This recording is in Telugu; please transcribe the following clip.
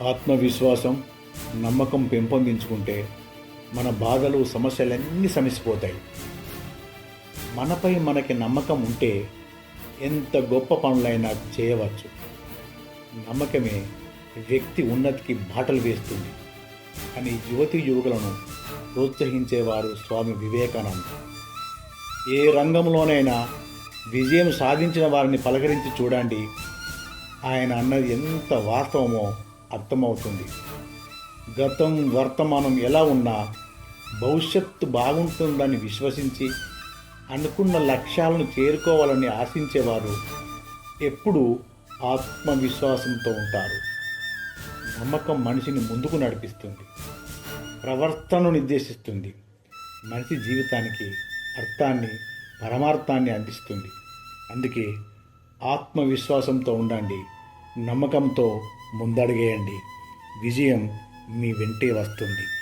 ఆత్మవిశ్వాసం నమ్మకం పెంపొందించుకుంటే మన బాధలు సమస్యలన్నీ సమసిపోతాయి. మనపై మనకి నమ్మకం ఉంటే ఎంత గొప్ప పనులైనా చేయవచ్చు. నమ్మకమే వ్యక్తి ఉన్నతికి బాటలు వేస్తుంది. అని యువతి యువకులను ప్రోత్సహించేవారు స్వామి వివేకానంద. ఏ రంగంలోనైనా విజయం సాధించిన వారిని పలకరించి చూడండి. ఆయన అన్నది ఎంత వాస్తవమో అర్థమవుతుంది. గతం వర్తమానం ఎలా ఉన్నా భవిష్యత్తు బాగుంటుందని విశ్వసించి అనుకున్న లక్ష్యాలను చేరుకోవాలని ఆశించేవారు ఎప్పుడూ ఆత్మవిశ్వాసంతో ఉంటారు. నమ్మకం మనిషిని ముందుకు నడిపిస్తుంది. ప్రవర్తనను నిర్దేశిస్తుంది. మనిషి జీవితానికి అర్థాన్ని పరమార్థాన్ని అందిస్తుంది. అందుకే ఆత్మవిశ్వాసంతో ఉండండి. నమ్మకంతో ముందడిగేయండి. విజయం మీ వెంటే వస్తుంది.